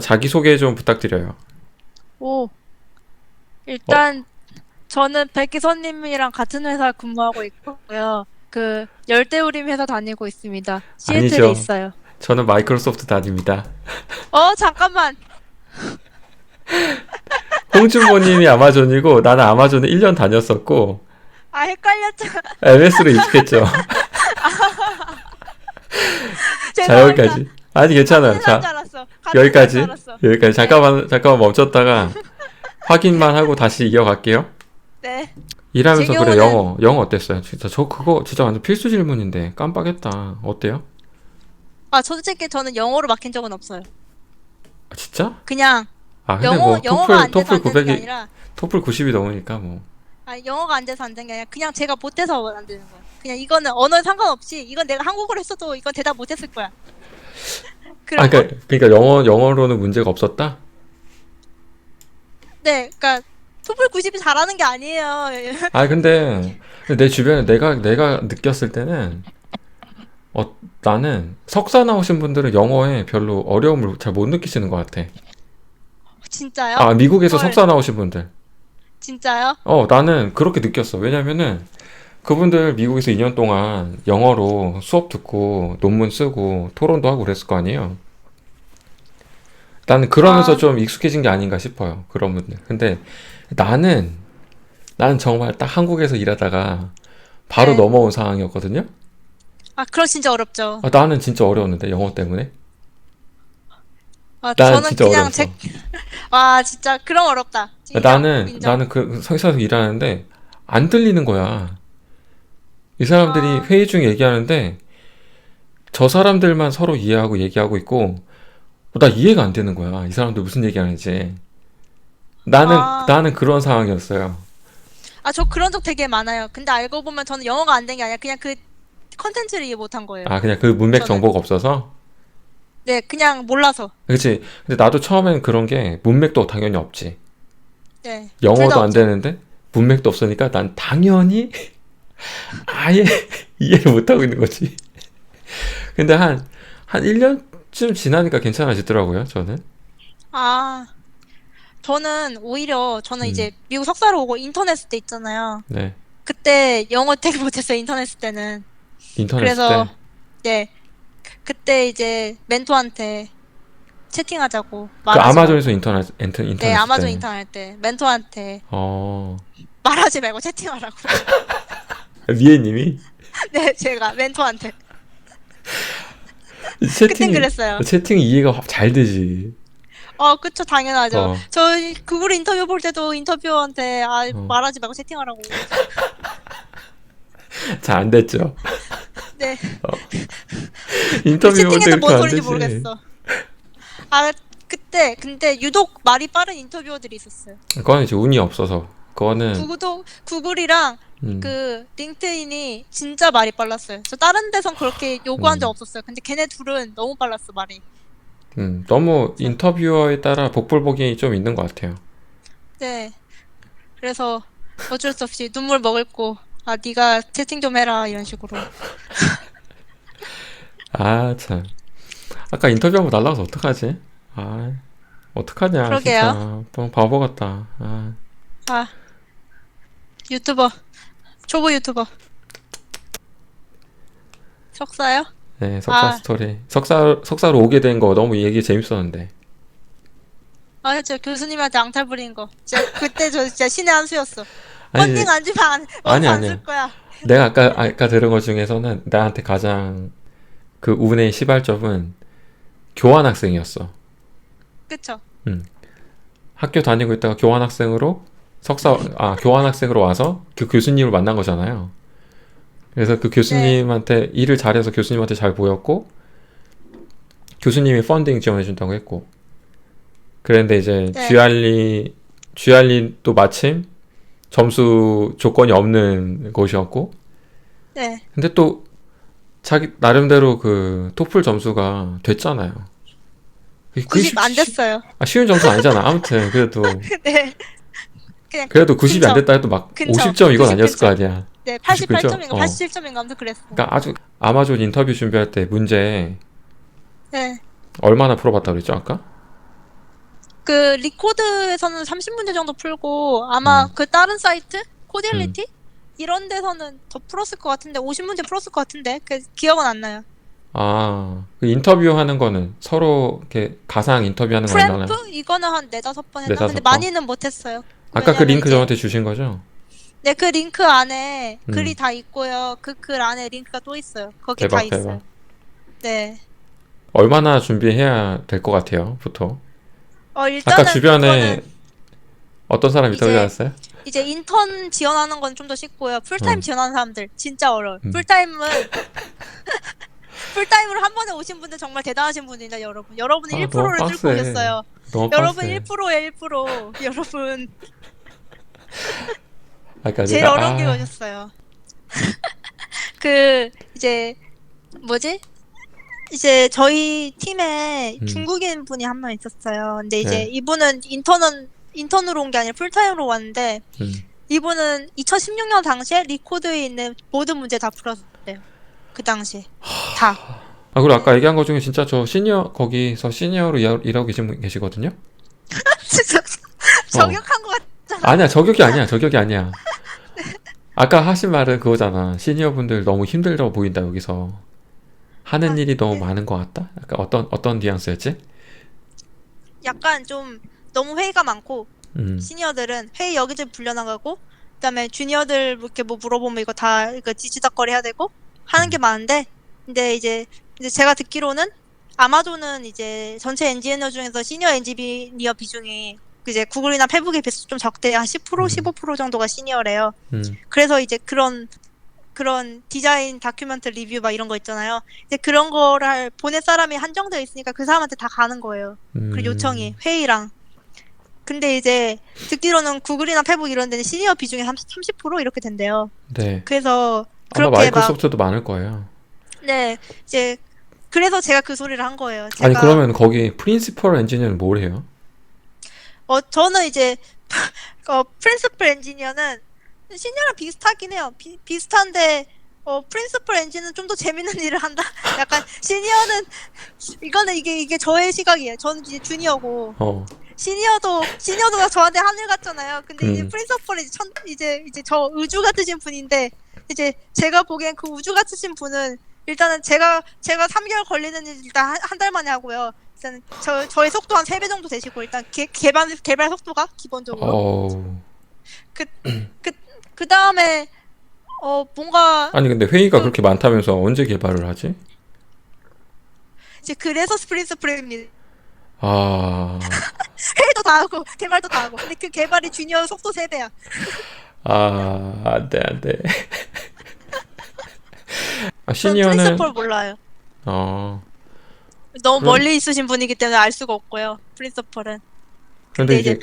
자기소개 좀 부탁드려요. 오. 일단 저는 백기선님이랑 같은 회사 근무하고 있고요. 그 열대우림 회사 다니고 있습니다. 시애틀에 아니죠. 있어요. 저는 마이크로소프트 다닙니다. 어 잠깐만. 홍준모님이 아마존이고 나는 아마존에 1년 다녔었고 아 헷갈렸잖아. MS로 이직했죠. 자 여기까지. 아니 괜찮아요. 자줄 알았어. 여기까지. 여기까지 잠깐만 잠깐만 멈췄다가 확인만 하고 다시 이어갈게요. 네. 일하면서 제 그래 경우는- 영어 영어 어땠어요? 진짜 저 그거 진짜 완전 필수 질문인데 깜빡했다. 어때요? 아 솔직히 저는 영어로 막힌 적은 없어요. 아, 진짜? 그냥 아 근데 영어 뭐 영어가 안 토플 돼서 토플 안 되는 게 900이 아니라 토플 90이 넘으니까 뭐. 아 영어가 안 돼서 안 되는 게 아니라 그냥 제가 못해서 안 되는 거야. 그냥 이거는 언어에 상관없이 이건 내가 한국어로 했어도 이건 대답 못했을 거야. 아 거? 그러니까, 그러니까 영어 영어로는 문제가 없었다. 네, 그러니까 토플 90이 잘하는 게 아니에요. 아 근데 내 주변에 내가 내가 느꼈을 때는 어 나는 석사 나오신 분들은 영어에 별로 어려움을 잘 못 느끼시는 것 같아. 진짜요? 아 미국에서 헐. 석사 나오신 분들. 진짜요? 어 나는 그렇게 느꼈어. 왜냐면은 그분들 미국에서 2년 동안 영어로 수업 듣고 논문 쓰고 토론도 하고 그랬을 거 아니에요. 나는 그러면서 아. 좀 익숙해진 게 아닌가 싶어요. 그런 분들. 근데 나는 나는 정말 딱 한국에서 일하다가 바로 네. 넘어온 상황이었거든요. 아, 그럼 진짜 어렵죠. 아, 나는 진짜 어려웠는데 영어 때문에. 아, 난 저는 진짜 그냥 어려웠어. 제, 와, 진짜 그럼 어렵다. 인정, 나는 인정. 나는 그 회사에서 일하는데 안 들리는 거야. 이 사람들이 아. 회의 중에 얘기하는데 저 사람들만 서로 이해하고 얘기하고 있고 어, 나 이해가 안 되는 거야. 이 사람들 무슨 얘기하는지. 나는 아. 나는 그런 상황이었어요. 아, 저 그런 적 되게 많아요. 근데 알고 보면 저는 영어가 안 된 게 아니라 그냥 그 컨텐츠를 이해 못한 거예요. 아 그냥 그 문맥 저는. 정보가 없어서. 네, 그냥 몰라서. 그렇지. 근데 나도 처음엔 그런 게 문맥도 당연히 없지. 네. 둘 영어도 다 안. 되는데 문맥도 없으니까 난 당연히 아예 이해를 못 하고 있는 거지. 근데 한, 한 1년쯤 지나니까 괜찮아지더라고요, 저는. 아, 저는 오히려 저는 음. 이제 미국 석사로 오고 인턴 했을 때 있잖아요. 네. 그때 영어 되게 못했어요, 인턴 했을 때는. 인터넷 그래서 때. 네 그때 이제 멘토한테 채팅하자고 그 아마존에서 인터넷, 인터, 말고. 인터넷 네 아마존 때. 인턴 할 때 멘토한테 어. 말하지 말고 채팅하라고 미애님이 네 제가 멘토한테 채팅, 그랬어요 채팅 이해가 잘 되지. 어 그쵸 당연하죠 어. 저 구글 인터뷰 볼 때도 인터뷰어한테 아 어. 말하지 말고 채팅하라고 잘 안 됐죠. 네 인터뷰 볼 때 채팅에서 그렇게 뭔 안 소리인지 되지. 모르겠어 아 그때 근데 유독 말이 빠른 인터뷰어들이 있었어요 그거는 이제 운이 없어서. 그거는, 구글도 구글이랑 음, 그 링크인이 진짜 말이 빨랐어요. 저 다른 데선 그렇게 요구한 적 음. 없었어요. 근데 걔네 둘은 너무 빨랐어 말이. 음, 너무 인터뷰어에 따라 복불복이 좀 있는 것 같아요. 네. 그래서 어쩔 수 없이 눈물 먹을고 아 네가 채팅 좀 해라 이런 식으로. 아, 참. 아까 인터뷰 한번 날라가서 어떡하지? 아, 어떡하냐, 그러게요. 진짜. 너무 바보 같다. 아, 아 유튜버 초보 유튜버 석사요? 네, 석사 아. 스토리. 석사, 석사로 오게 된 거 너무 얘기 재밌었는데. 아 저 교수님한테 앙탈 부린 거. 진짜 그때 저 진짜 신의 한 수였어. 아니, 펀딩 안 주면 안, 아니. 쓸 거야. 내가 아까, 아까 들은 것 중에서는 나한테 가장 그 운의 시발점은 교환 학생이었어. 그쵸? 학교 다니고 있다가 교환 학생으로 석사, 아, 교환학생으로 와서 그 교수님을 만난 거잖아요. 그래서 그 교수님한테 일을 잘해서 교수님한테 잘 보였고, 교수님이 펀딩 지원해 준다고 했고, 그런데 이제 네. 쥐알리, 쥐알리도 마침 점수 조건이 없는 곳이었고, 네. 근데 또 자기 나름대로 그 토플 점수가 됐잖아요. 그게 90안 쉬- 됐어요. 아, 쉬운 점수 아니잖아. 아무튼 그래도 네. 그냥 그래도 90이 안. 됐다 해도 막 그쵸. 50점 이건 90 아니었을 거. 아니야. 네, 90 그죠? 88점인가 어. 87점인가 아무튼 그랬어. 그러니까 아주 아마존 인터뷰 준비할 때 문제 네. 얼마나 풀어봤다 그랬죠 아까? 그 리코드에서는 30문제 정도 풀고 아마 음. 그 다른 사이트 코딜리티 이런 데서는 더 풀었을 것 같은데 50문제 풀었을 것 같은데 그 기억은 안 나요. 아, 그 인터뷰 하는 거는 서로 이렇게 가상 인터뷰 하는 거 얼마나? 프랩프 이거는 한 네다섯 번 했나? 네다섯 근데 번? 많이는 못했어요. 아까 그 링크 저한테 주신 거죠? 네, 그 링크 안에 음. 글이 다 있고요. 그 글 안에 링크가 또 있어요. 거기 다 대박, 있어요. 대박. 네. 얼마나 준비해야 될 것 같아요, 보통? 어, 일단은 아까 주변에 어떤 사람 인터뷰 이제- 하셨어요? 이제 인턴 지원하는 건 좀 더 쉽고요. 풀타임 음. 지원하는 사람들 진짜 어려워요. 음. 풀타임은 풀타임으로 한 번에 오신 분들 정말 대단하신 분입니다, 여러분. 여러분은 아, 너무 1%를 뚫고 빡세. 오셨어요. 너무 여러분 빡세. 1%에 1%. 여러분 아까 제일 내가 어려운 게 아, 오셨어요. 그 이제 뭐지? 이제 저희 팀에 음. 중국인 분이 한 명 있었어요. 근데 이제 네. 이분은 인턴은 인턴으로 온 게 아니라 풀타임으로 왔는데 음. 이분은 2016년 당시에 리코드에 있는 모든 문제 다 풀었대요. 그 당시 다. 아, 그리고 아까 얘기한 거 중에 진짜 저 시니어, 거기서 시니어로 일- 일하고 계신 분 계시거든요? 진짜 저격한 것 같잖아. 아니야, 저격이 아니야, 저격이 아니야. 아까 하신 말은 그거잖아. 시니어 분들 너무 힘들어 보인다, 여기서. 하는 아, 일이 너무 네. 많은 것 같다? 약간 어떤, 어떤 뉘앙스였지? 약간 좀 너무 회의가 많고 음, 시니어들은 회의 여기저기 불려나가고 그다음에 주니어들 이렇게 뭐 물어보면 이거 다 이거 지지닥거리 해야 되고 하는 게 많은데 근데 이제 이제 제가 듣기로는 아마존은 이제 전체 엔지니어 중에서 시니어 엔지니어 비중이 이제 구글이나 페북에 비해서 좀 적대요. 한10% 음. 15% 정도가 시니어래요. 음, 그래서 이제 그런 그런 디자인 다큐멘트 리뷰 막 이런 거 있잖아요. 이제 그런 거를 보낼 사람이 한정되어 있으니까 그 사람한테 다 가는 거예요. 음. 그 요청이 회의랑 근데 이제 듣기로는 구글이나 페북 이런 데는 시니어 비중이 30, 30% 이렇게 된대요. 네. 그래서 그렇게 막 마이크로소프트도 많을 거예요. 네, 이제 그래서 제가 그 소리를 한 거예요. 아니, 제가 그러면 거기 프린시퍼ల్ 엔지니어는 뭘 해요? 어 저는 이제 어 프린시플 엔지니어는 시니어랑 비슷하긴 해요. 비, 비슷한데 어 프린시플 엔지니어는 좀 더 재밌는 일을 한다. 약간 시니어는 이거는 이게 이게 저의 시각이에요. 저는 이제 주니어고 어, 시니어도 시니어도 저한테 하늘 같잖아요. 근데 이제 음. 프린서플이 이제 천 이제 이제 저 우주 같으신 분인데 이제 제가 보기엔 그 우주 같으신 분은 일단은 제가 제가 3개월 걸리는 일 일단 한, 한 달 만에 하고요. 일단 저 저의 속도 한 3배 정도 되시고 일단 개, 개발 개발 속도가 기본적으로 어. 그 다음에 어 뭔가 아니, 근데 회의가 그렇게 많다면서 언제 개발을 하지? 이제 그래서 프린서플입니다. 아, 회의도 다 하고 개발도 다 하고 근데 그 개발이 주니어 속도 3배야. 아, 안 돼, 안 돼. 아, 전 시니어는, 프린서플 몰라요. 어, 너무 그럼- 멀리 있으신 분이기 때문에 알 수가 없고요. 프린서플은. 근데 근데 이제,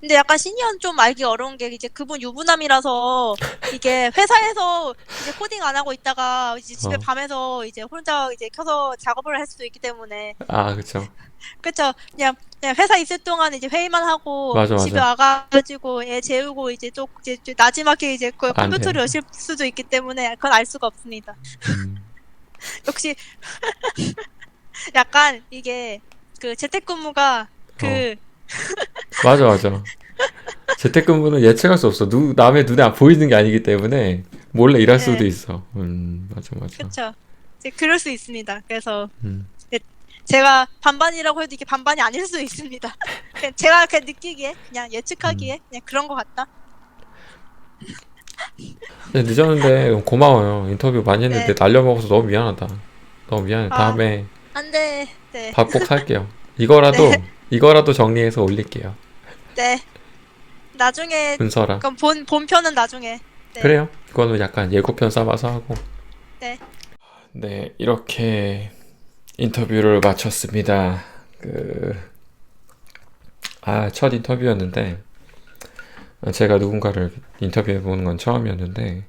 근데 약간 시니어는 좀 알기 어려운 게 이제 그분 유부남이라서 이게 회사에서 이제 코딩 안 하고 있다가 이제 집에 어. 밤에서 이제 혼자 이제 켜서 작업을 할 수도 있기 때문에 아, 그쵸. 그쵸 그냥 그냥 회사 있을 동안 이제 회의만 하고 맞아, 집에. 와가지고 애 재우고 이제 또 이제 좀 나지막히 이제 그 안 컴퓨터를 돼. 여실 수도 있기 때문에 그건 알 수가 없습니다. 음, 역시 약간 이게 그 재택근무가 그 맞아, 맞아. 재택근무는 예측할 수 없어. 누, 남의 눈에 안 보이는 게 아니기 때문에 몰래 일할 네. 수도 있어. 음, 맞아, 맞아. 그쵸 이제 그럴 수 있습니다. 그래서 음. 제가 반반이라고 해도 이게 반반이 아닐 수 있습니다. 그냥 제가 그냥 느끼기에 그냥 예측하기에 그냥 그런 것 같다. 네, 늦었는데 고마워요. 인터뷰 많이 했는데 네. 날려먹어서 너무 미안하다. 너무 미안해. 아. 다음에 안돼. 네. 밥 꼭 살게요. 이거라도 네. 이거라도 정리해서 올릴게요. 네. 나중에 문서랑. 그럼 본 본편은 나중에. 네. 그래요. 그거는 약간 예고편 삼아서 하고. 네. 네, 이렇게 인터뷰를 마쳤습니다. 그, 아, 첫 인터뷰였는데, 제가 누군가를 인터뷰해 보는 건 처음이었는데,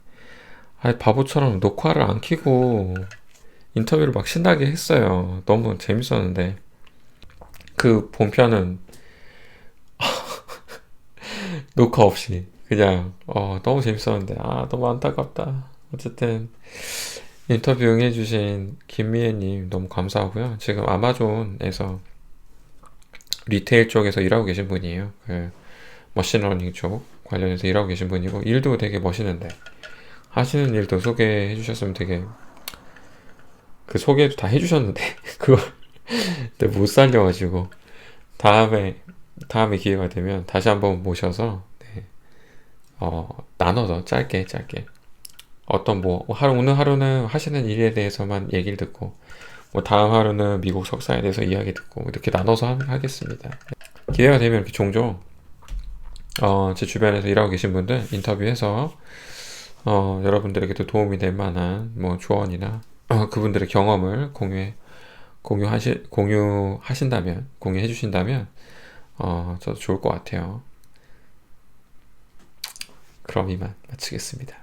아, 바보처럼 녹화를 안 켜고 인터뷰를 막 신나게 했어요. 너무 재밌었는데, 그 본편은 녹화 없이 그냥 어, 너무 재밌었는데 아 너무 안타깝다. 어쨌든 인터뷰 응해주신 김미애님 너무 감사하고요. 지금 아마존에서 리테일 쪽에서 일하고 계신 분이에요. 그 머신러닝 쪽 관련해서 일하고 계신 분이고 일도 되게 멋있는데 하시는 일도 소개해 주셨으면 되게 그 소개도 다 해주셨는데 그거 근데 못 살려가지고 다음에 다음에 기회가 되면 다시 한번 모셔서 네, 어, 나눠서 짧게 짧게 어떤 뭐 하루 오늘 하루는 하시는 일에 대해서만 얘기를 듣고 뭐 다음 하루는 미국 석사에 대해서 이야기 듣고 이렇게 나눠서 하, 하겠습니다. 기회가 되면 이렇게 종종 어, 제 주변에서 일하고 계신 분들 인터뷰해서 어, 여러분들에게도 도움이 될 만한 뭐 조언이나 어, 그분들의 경험을 공유해 공유하시 공유하신다면 공유해 주신다면 어, 저도 좋을 것 같아요. 그럼 이만 마치겠습니다.